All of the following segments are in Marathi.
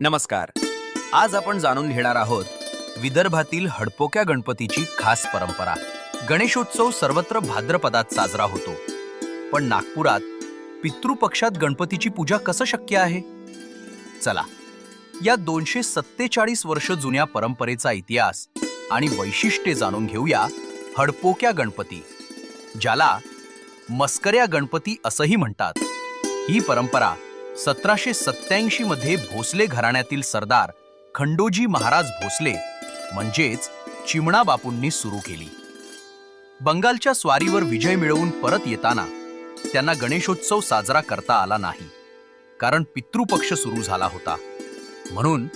नमस्कार. आज आपण जाणून घेणार आहोत विदर्भातील हडपोक्या गणपतीची खास परंपरा. गणेशोत्सव सर्वत्र भाद्रपदात साजरा होतो. पण नागपुरात पितृपक्षात गणपतीची पूजा कसं शक्य आहे? चला या दोनशे सत्तेचाळीस वर्ष जुन्या परंपरेचा इतिहास आणि वैशिष्ट्ये जाणून घेऊया हडपोक्या गणपती ज्याला मस्कऱ्या गणपती असंही म्हणतात. ही परंपरा सतराशे सत्याऐंशी मध्ये भोसले घराण्यातील सरदार खंडोजी महाराज भोसले म्हणजेच चिमणा बापूंनी सुरू केली. बंगालच्या स्वारीवर विजय मिळवून परत येताना त्यांना गणेशोत्सव साजरा करता आला नाही कारण पितृपक्ष सुरू झाला होता. म्हणून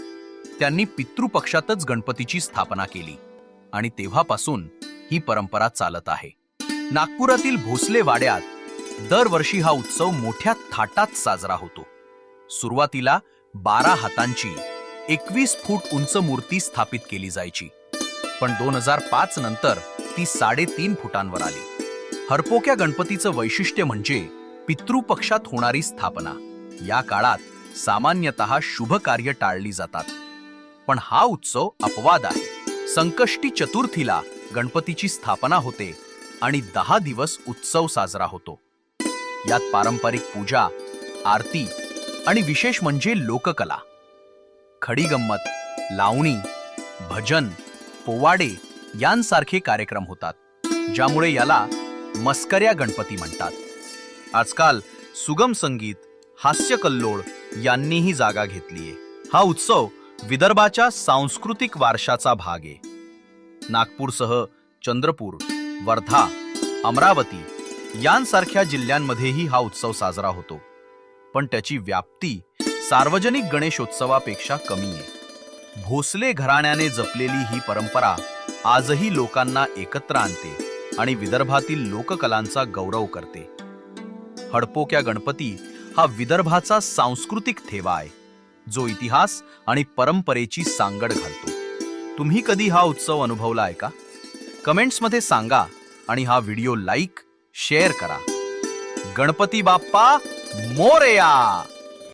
त्यांनी पितृपक्षातच गणपतीची स्थापना केली आणि तेव्हापासून ही परंपरा चालत आहे. नागपुरातील भोसले वाड्यात दरवर्षी हा उत्सव मोठ्या थाटात साजरा होतो. सुरुवातीला बारा हातांची एकवीस फूट उंच मूर्ती स्थापित केली जायची. पण दोन हजार पाच नंतर ती साडेतीन फुटांवर आली. हरपोक्या गणपतीचं वैशिष्ट्य म्हणजे पितृपक्षात होणारी स्थापना. या काळात सामान्यतः शुभ कार्य टाळली जातात. पण हा उत्सव अपवाद आहे. संकष्टी चतुर्थीला गणपतीची स्थापना होते आणि दहा दिवस उत्सव साजरा होतो. यात पारंपरिक पूजा आरती आणि विशेष म्हणजे लोककला. खडी गंमत लावणी भजन पोवाडे यांसारखे कार्यक्रम होतात ज्यामुळे याला मस्कऱ्या गणपती म्हणतात. आजकाल सुगम संगीत हास्य कल्लोळ यांनीही जागा घेतलीये हा उत्सव विदर्भाच्या सांस्कृतिक वारशाचा भाग आहे. नागपूरसह चंद्रपूर वर्धा अमरावती यांसारख्या जिल्ह्यांमध्येही हा उत्सव साजरा होतो. पण त्याची व्याप्ती सार्वजनिक गणेशोत्सवापेक्षा कमी आहे. भोसले घराण्याने जपलेली ही परंपरा आजही लोकांना एकत्र आणते आणि विदर्भातील लोककलांचा गौरव करते. हडपोक्या गणपती हा विदर्भाचा सांस्कृतिक ठेवा आहे. जो इतिहास आणि परंपरेची सांगड घालतो. तुम्ही कधी हा उत्सव अनुभवला आहे का? कमेंट्समध्ये सांगा आणि हा व्हिडिओ लाईक शेअर करा. गणपती बाप्पा मोरया!